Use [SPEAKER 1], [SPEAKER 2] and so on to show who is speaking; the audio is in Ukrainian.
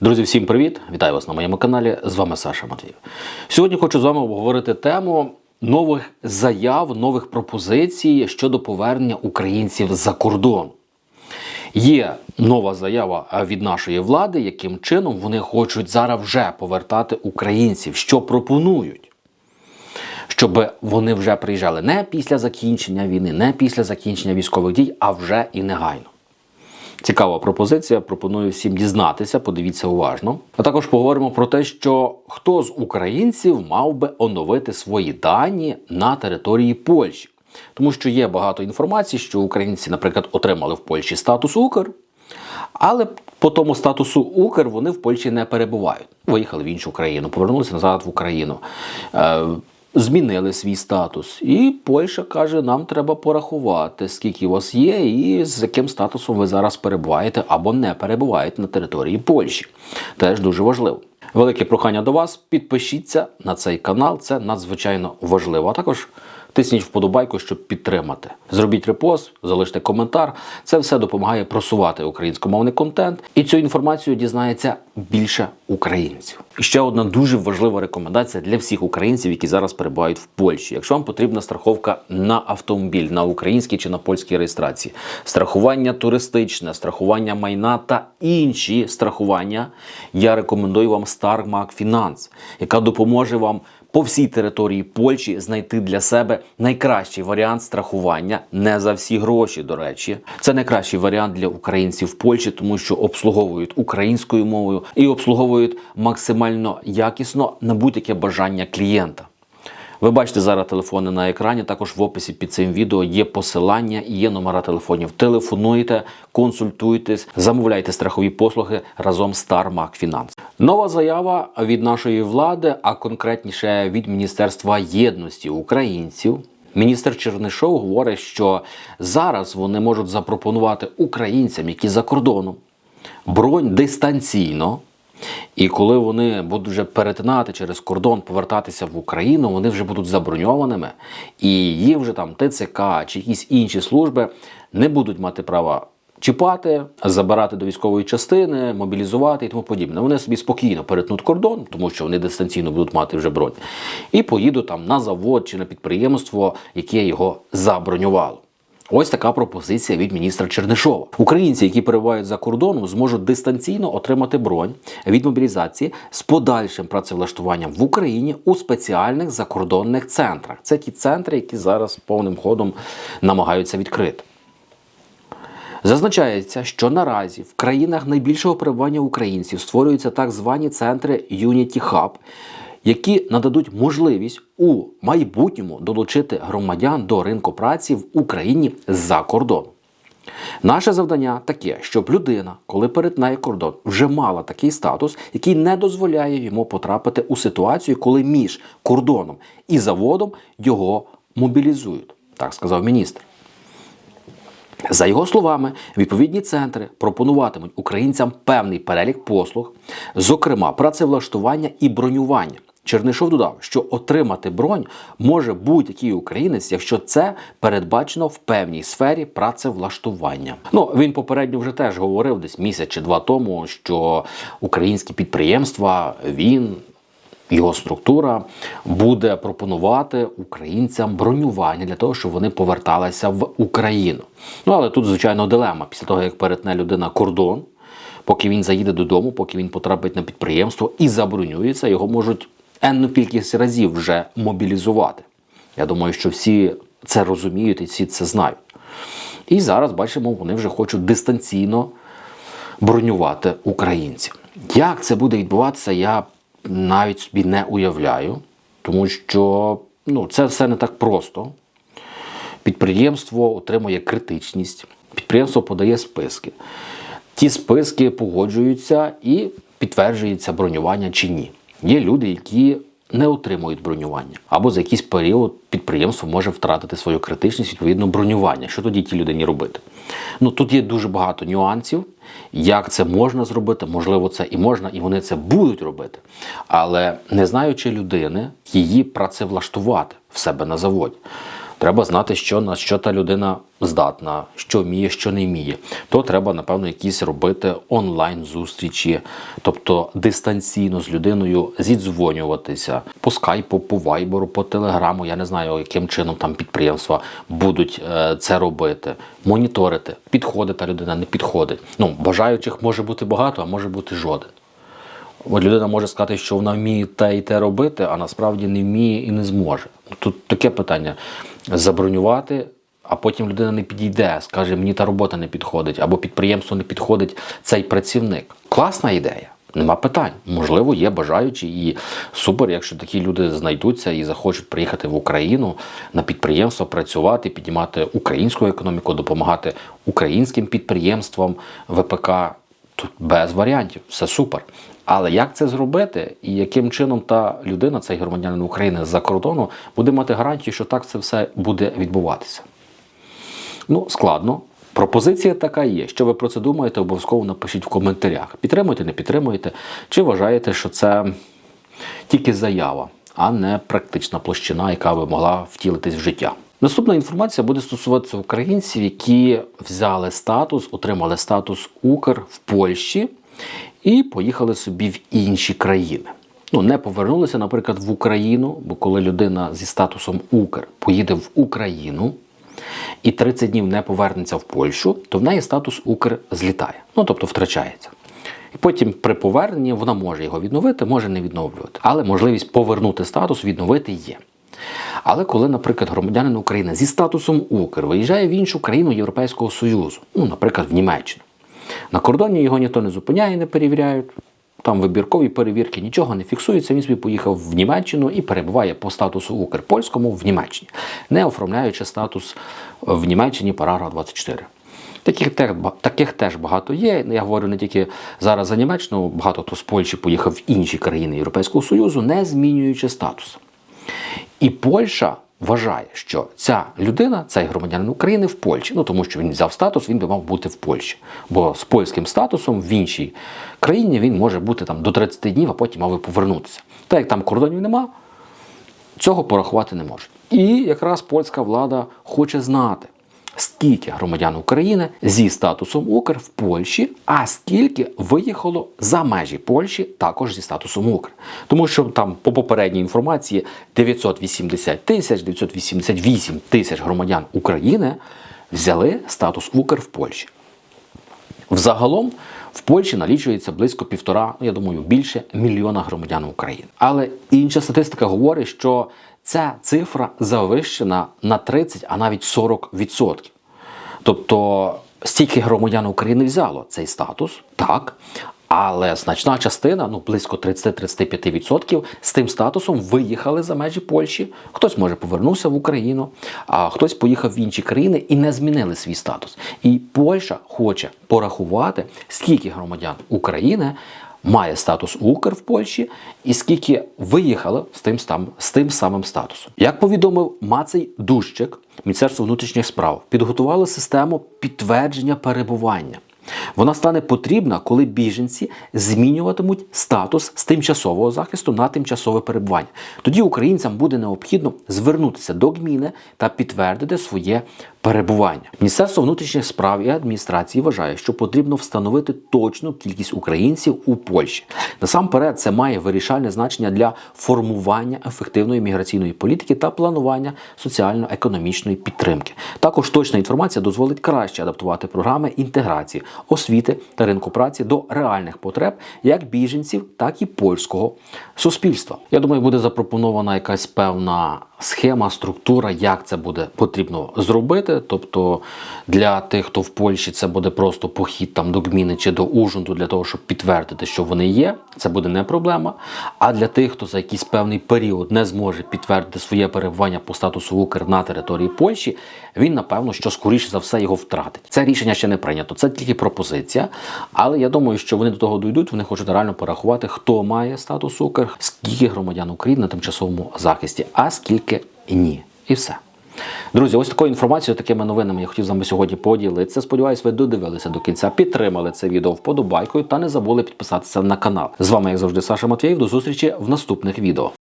[SPEAKER 1] Друзі, всім привіт! Вітаю вас на моєму каналі. З вами Саша Матвіїв. Сьогодні хочу з вами обговорити тему нових заяв, нових пропозицій щодо повернення українців за кордон. Є нова заява від нашої влади, яким чином вони хочуть зараз вже повертати українців, що пропонують. Щоб вони вже приїжджали не після закінчення війни, не після закінчення військових дій, а вже і негайно. Цікава пропозиція. Пропоную всім дізнатися. Подивіться уважно. А також поговоримо про те, що хто з українців мав би оновити свої дані на території Польщі, тому що є багато інформації, що українці, наприклад, отримали в Польщі статус Укр. Але по тому статусу Укр вони в Польщі не перебувають. Виїхали в іншу країну, повернулися назад в Україну. Змінили свій статус, і Польща каже: нам треба порахувати, скільки у вас є, і з яким статусом ви зараз перебуваєте або не перебуваєте на території Польщі. Теж дуже важливо. Велике прохання до вас. Підпишіться на цей канал, це надзвичайно важливо. А також тисніть вподобайку, щоб підтримати. Зробіть репост, залиште коментар. Це все допомагає просувати українськомовний контент, і цю інформацію дізнається більше українців. І ще одна дуже важлива рекомендація для всіх українців, які зараз перебувають в Польщі. Якщо вам потрібна страховка на автомобіль на українській чи на польській реєстрації, страхування туристичне, страхування майна та інші страхування, я рекомендую вам StarMag Finance, яка допоможе вам по всій території Польщі знайти для себе найкращий варіант страхування не за всі гроші. До речі, це найкращий варіант для українців в Польщі, тому що обслуговують українською мовою і обслуговують максимально якісно на будь-яке бажання клієнта. Ви бачите зараз телефони на екрані. Також в описі під цим відео є посилання і є номера телефонів. Телефонуйте, консультуйтесь, замовляйте страхові послуги разом з StarMag Finance. Нова заява від нашої влади, а конкретніше від Міністерства єдності українців. Міністр Чернишов говорить, що зараз вони можуть запропонувати українцям, які за кордоном, бронь дистанційно. І коли вони будуть вже перетинати через кордон, повертатися в Україну, вони вже будуть заброньованими, і їх вже там ТЦК чи якісь інші служби не будуть мати права чіпати, забирати до військової частини, мобілізувати і тому подібне. Вони собі спокійно перетнуть кордон, тому що вони дистанційно будуть мати вже бронь, і поїдуть там на завод чи на підприємство, яке його забронювало. Ось така пропозиція від міністра Чернишова. Українці, які перебувають за кордоном, зможуть дистанційно отримати бронь від мобілізації з подальшим працевлаштуванням в Україні у спеціальних закордонних центрах. Це ті центри, які зараз повним ходом намагаються відкрити. Зазначається, що наразі в країнах найбільшого перебування українців створюються так звані центри Unity Hub, які нададуть можливість у майбутньому долучити громадян до ринку праці в Україні за кордоном. Наше завдання таке, щоб людина, коли перетинає кордон, вже мала такий статус, який не дозволяє йому потрапити у ситуацію, коли між кордоном і заводом його мобілізують, так сказав міністр. За його словами, відповідні центри пропонуватимуть українцям певний перелік послуг, зокрема працевлаштування і бронювання. Чернишов додав, що отримати бронь може будь-який українець, якщо це передбачено в певній сфері працевлаштування. Ну він попередньо вже теж говорив десь місяць чи два тому, що українські підприємства він. Його структура буде пропонувати українцям бронювання для того, щоб вони поверталися в Україну. Ну але тут, звичайно, дилема. Після того, як перетне людина кордон, поки він заїде додому, поки він потрапить на підприємство і забронюється, його можуть енну кількість разів вже мобілізувати. Я думаю, що всі це розуміють і всі це знають. І зараз бачимо, вони вже хочуть дистанційно бронювати українців. Як це буде відбуватися, я навіть собі не уявляю, тому що ну, це все не так просто. Підприємство отримує критичність, підприємство подає списки. Ті списки погоджуються і підтверджується бронювання чи ні. Є люди, які не отримують бронювання, або за якийсь період підприємство може втратити свою критичність відповідно бронювання. Що тоді ті людині робити? Ну тут є дуже багато нюансів, як це можна зробити, можливо, це і можна, і вони це будуть робити. Але не знаючи людини, її працевлаштувати в себе на заводі. Треба знати, що на що та людина здатна, що вміє, що не вміє. То треба, напевно, якісь робити онлайн-зустрічі, тобто дистанційно з людиною зідзвонюватися по скайпу, по вайберу, по телеграму. Я не знаю, яким чином там підприємства будуть е, це робити, моніторити, підходить та людина, не підходить. Ну, бажаючих може бути багато, а може бути жоден. От людина може сказати, що вона вміє те і те робити, а насправді не вміє і не зможе. Тут таке питання: забронювати, а потім людина не підійде, скаже, мені та робота не підходить, або підприємству не підходить цей працівник. Класна ідея. Нема питань. Можливо, є бажаючі і супер, якщо такі люди знайдуться і захочуть приїхати в Україну на підприємство, працювати, піднімати українську економіку, допомагати українським підприємствам ВПК. Тут без варіантів, все супер. Але як це зробити, і яким чином та людина, цей громадянин України з-за кордону, буде мати гарантію, що так це все буде відбуватися? Ну, складно. Пропозиція така є. Що ви про це думаєте, обов'язково напишіть в коментарях. Підтримуєте, не підтримуєте, чи вважаєте, що це тільки заява, а не практична площина, яка би могла втілитись в життя. Наступна інформація буде стосуватися українців, які взяли статус, отримали статус Укр в Польщі і поїхали собі в інші країни. Ну, не повернулися, наприклад, в Україну, бо коли людина зі статусом Укр поїде в Україну і 30 днів не повернеться в Польщу, то в неї статус Укр злітає, ну тобто втрачається. І потім при поверненні вона може його відновити, може не відновлювати. Але можливість повернути статус, відновити є. Але коли, наприклад, громадянин України зі статусом Укр виїжджає в іншу країну Європейського Союзу, ну, наприклад, в Німеччину, на кордоні його ніхто не зупиняє, не перевіряють. Там вибіркові перевірки, нічого не фіксується. Він собі поїхав в Німеччину і перебуває по статусу Укр польському в Німеччині, не оформляючи статус в Німеччині параграф 24. Таких теж, таких теж багато є. Я говорю не тільки зараз за Німеччину, багато хто з Польщі поїхав в інші країни Європейського Союзу, не змінюючи статус. І Польща вважає, що ця людина, цей громадянин України в Польщі, ну тому що він взяв статус, він би мав бути в Польщі. Бо з польським статусом в іншій країні він може бути там до 30 днів, а потім мав би повернутися. Та як там кордонів нема, цього порахувати не можуть. І якраз польська влада хоче знати, скільки громадян України зі статусом Укр в Польщі, а скільки виїхало за межі Польщі також зі статусом Укр. Тому що там по попередній інформації 980 тисяч, 988 тисяч громадян України взяли статус Укр в Польщі. Взагалом в Польщі налічується близько півтора, я думаю, більше мільйона громадян України. Але інша статистика говорить, що ця цифра завищена на 30, а навіть 40%. Тобто стільки громадян України взяло цей статус, так. Але значна частина, ну близько 30-35% з тим статусом виїхали за межі Польщі. Хтось може повернувся в Україну, а хтось поїхав в інші країни і не змінили свій статус. І Польща хоче порахувати, скільки громадян України має статус Укр в Польщі і скільки виїхали з тим, з тим самим статусом. Як повідомив Мацей Дужчик, Міністерство внутрішніх справ підготувало систему підтвердження перебування. Вона стане потрібна, коли біженці змінюватимуть статус з тимчасового захисту на тимчасове перебування. Тоді українцям буде необхідно звернутися до ГМІНи та підтвердити своє перебування. Міністерство внутрішніх справ і адміністрації вважає, що потрібно встановити точну кількість українців у Польщі. Насамперед, це має вирішальне значення для формування ефективної міграційної політики та планування соціально-економічної підтримки. Також точна інформація дозволить краще адаптувати програми інтеграції, освіти та ринку праці до реальних потреб як біженців, так і польського суспільства. Я думаю, буде запропонована якась певна схема, структура, як це буде потрібно зробити. Тобто для тих, хто в Польщі, це буде просто похід там до Гміни чи до Ужунту для того, щоб підтвердити, що вони є. Це буде не проблема. А для тих, хто за якийсь певний період не зможе підтвердити своє перебування по статусу Укр на території Польщі, він напевно, що скоріше за все його втратить. Це рішення ще не прийнято. Це тільки пропозиція. Але я думаю, що вони до того дійдуть. Вони хочуть реально порахувати, хто має статус Укр, скільки громадян України на тимчасовому захисті, а скільки ні. І все. Друзі, ось такою інформацією, такими новинами я хотів з вами сьогодні поділитися. Сподіваюсь, ви додивилися до кінця, підтримали це відео вподобайкою та не забули підписатися на канал. З вами, як завжди, Саша Матвєєв. До зустрічі в наступних відео.